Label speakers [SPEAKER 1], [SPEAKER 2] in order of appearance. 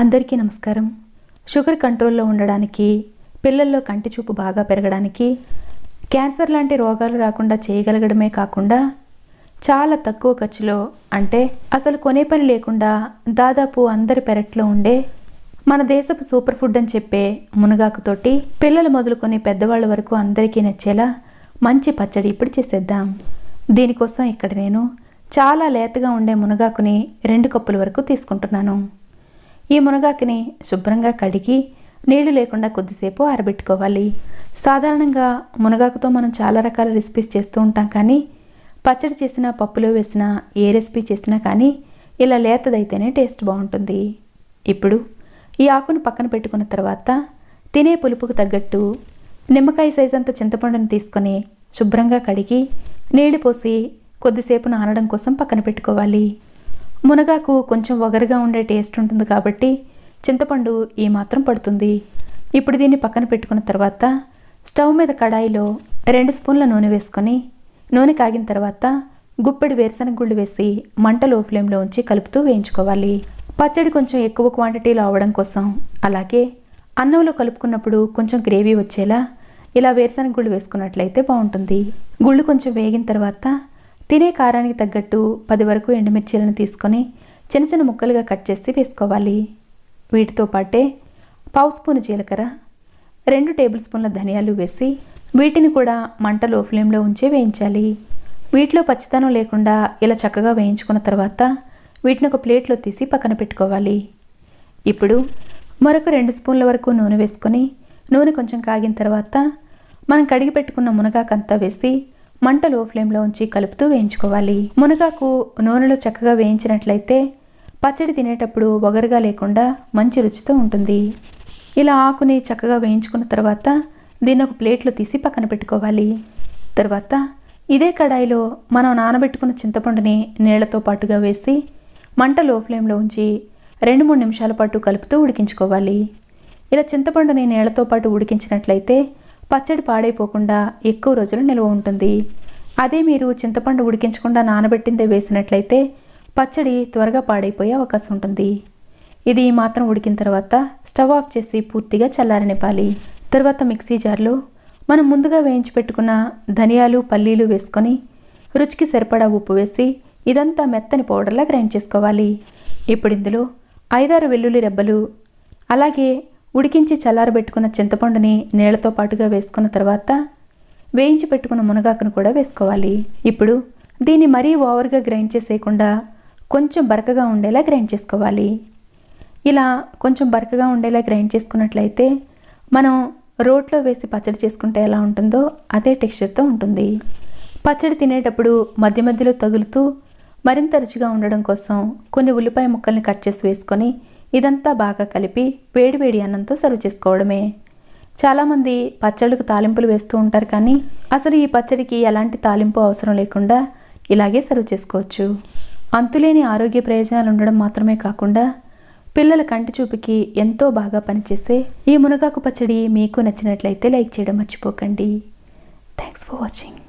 [SPEAKER 1] అందరికీ నమస్కారం. షుగర్ కంట్రోల్లో ఉండడానికి పిల్లల్లో కంటి చూపు బాగా పెరగడానికి క్యాన్సర్ లాంటి రోగాలు రాకుండా చేయగలగడమే కాకుండా చాలా తక్కువ ఖర్చులో అంటే అసలు కొనే పని లేకుండా దాదాపు అందరి పెరట్లో ఉండే మన దేశపు సూపర్ ఫుడ్ అని చెప్పే మునగాకుతోటి పిల్లలు మొదలుకొని పెద్దవాళ్ళ వరకు అందరికీ నచ్చేలా మంచి పచ్చడి ఇప్పుడు చేసేద్దాం. దీనికోసం ఇక్కడ నేను చాలా లేతగా ఉండే మునగాకుని రెండు కప్పుల వరకు తీసుకుంటున్నాను. ఈ మునగాకుని శుభ్రంగా కడిగి నీళ్ళు లేకుండా కొద్దిసేపు ఆరబెట్టుకోవాలి. సాధారణంగా మునగాకుతో మనం చాలా రకాల రెసిపీస్ చేస్తూ ఉంటాం కానీ పచ్చడి చేసినా పప్పులో వేసినా ఏ రెసిపీ చేసినా కానీ ఇలా లేతదైతేనే టేస్ట్ బాగుంటుంది. ఇప్పుడు ఈ ఆకును పక్కన పెట్టుకున్న తర్వాత తినే పులుపుకు తగ్గట్టు నిమ్మకాయ సైజ్ అంత చింతపండును తీసుకొని శుభ్రంగా కడిగి నీళ్ళు పోసి కొద్దిసేపు నానడం కోసం పక్కన పెట్టుకోవాలి. మునగాకు కొంచెం వగరుగా ఉండే టేస్ట్ ఉంటుంది కాబట్టి చింతపండు ఈ మాత్రం పడుతుంది. ఇప్పుడు దీన్ని పక్కన పెట్టుకున్న తర్వాత స్టవ్ మీద కడాయిలో రెండు స్పూన్ల నూనె వేసుకొని నూనె కాగిన తర్వాత గుప్పెడు వేరుశనగ గుళ్ళు వేసి మంట లో ఫ్లేమ్లో ఉంచి కలుపుతూ వేయించుకోవాలి. పచ్చడి కొంచెం ఎక్కువ క్వాంటిటీలో అవ్వడం కోసం అలాగే అన్నంలో కలుపుకున్నప్పుడు కొంచెం గ్రేవీ వచ్చేలా ఇలా వేరుశనగ గుళ్ళు వేసుకున్నట్లయితే బాగుంటుంది. గుళ్ళు కొంచెం వేగిన తర్వాత తినే కారానికి తగ్గట్టు పది వరకు ఎండుమిర్చీలను తీసుకొని చిన్న చిన్న ముక్కలుగా కట్ చేసి వేసుకోవాలి. వీటితో పాటే పావు స్పూను జీలకర్ర రెండు టేబుల్ స్పూన్ల ధనియాలు వేసి వీటిని కూడా మంట లో ఫ్లేమ్లో ఉంచి వేయించాలి. వీటిలో పచ్చితనం లేకుండా ఇలా చక్కగా వేయించుకున్న తర్వాత వీటిని ఒక ప్లేట్లో తీసి పక్కన పెట్టుకోవాలి. ఇప్పుడు మరొక రెండు స్పూన్ల వరకు నూనె వేసుకొని నూనె కొంచెం కాగిన తర్వాత మనం కడిగి పెట్టుకున్న మునగాకంతా వేసి మంట లో ఫ్లేమ్లో ఉంచి కలుపుతూ వేయించుకోవాలి. మునగాకు నూనెలో చక్కగా వేయించినట్లయితే పచ్చడి తినేటప్పుడు ఒగరుగా లేకుండా మంచి రుచితో ఉంటుంది. ఇలా ఆకుని చక్కగా వేయించుకున్న తర్వాత దీన్ని ఒక ప్లేట్లో తీసి పక్కన పెట్టుకోవాలి. తర్వాత ఇదే కడాయిలో మనం నానబెట్టుకున్న చింతపండుని నీళ్ళతో పాటుగా వేసి మంట లో ఫ్లేమ్లో ఉంచి రెండు మూడు నిమిషాల పాటు కలుపుతూ ఉడికించుకోవాలి. ఇలా చింతపండుని నీళ్ళతో పాటు ఉడికించినట్లయితే పచ్చడి పాడైపోకుండా ఎక్కువ రోజులు నిల్వ ఉంటుంది. అదే మీరు చింతపండు ఉడికించకుండా నానబెట్టిందే వేసినట్లయితే పచ్చడి త్వరగా పాడైపోయే అవకాశం ఉంటుంది. ఇది మాత్రం ఉడికిన తర్వాత స్టవ్ ఆఫ్ చేసి పూర్తిగా చల్లారనిపాలి తర్వాత మిక్సీ జార్లో మనం ముందుగా వేయించి పెట్టుకున్న ధనియాలు పల్లీలు వేసుకొని రుచికి సరిపడా ఉప్పు వేసి ఇదంతా మెత్తని పౌడర్లా గ్రైండ్ చేసుకోవాలి. ఇప్పుడు ఇందులో ఐదారు వెల్లుల్లి రెబ్బలు అలాగే ఉడికించి చల్లారబెట్టుకున్న చింతపండుని నీళ్ళతో పాటుగా వేసుకున్న తర్వాత వేయించి పెట్టుకున్న మునగాకును కూడా వేసుకోవాలి. ఇప్పుడు దీన్ని మరీ ఓవర్గా గ్రైండ్ చేసేయకుండా కొంచెం బరకగా ఉండేలా గ్రైండ్ చేసుకోవాలి. ఇలా కొంచెం బరకగా ఉండేలా గ్రైండ్ చేసుకున్నట్లయితే మనం రోట్లో వేసి పచ్చడి చేసుకుంటే ఎలా ఉంటుందో అదే టెక్స్చర్తో ఉంటుంది. పచ్చడి తినేటప్పుడు మధ్య మధ్యలో తగులుతూ మరింత రుచిగా ఉండడం కోసం కొన్ని ఉల్లిపాయ ముక్కల్ని కట్ చేసి వేసుకొని ఇదంతా బాగా కలిపి వేడివేడి అన్నంతో సర్వ్ చేసుకోవడమే. చాలామంది పచ్చళ్ళకు తాలింపులు వేస్తూ ఉంటారు కానీ అసలు ఈ పచ్చడికి ఎలాంటి తాలింపు అవసరం లేకుండా ఇలాగే సర్వ్ చేసుకోవచ్చు. అంతులేని ఆరోగ్య ప్రయోజనాలు ఉండడం మాత్రమే కాకుండా పిల్లల కంటి చూపుకి ఎంతో బాగా పనిచేసే ఈ మునగాకు పచ్చడి మీకు నచ్చినట్లయితే లైక్ చేయడం మర్చిపోకండి. Thanks for watching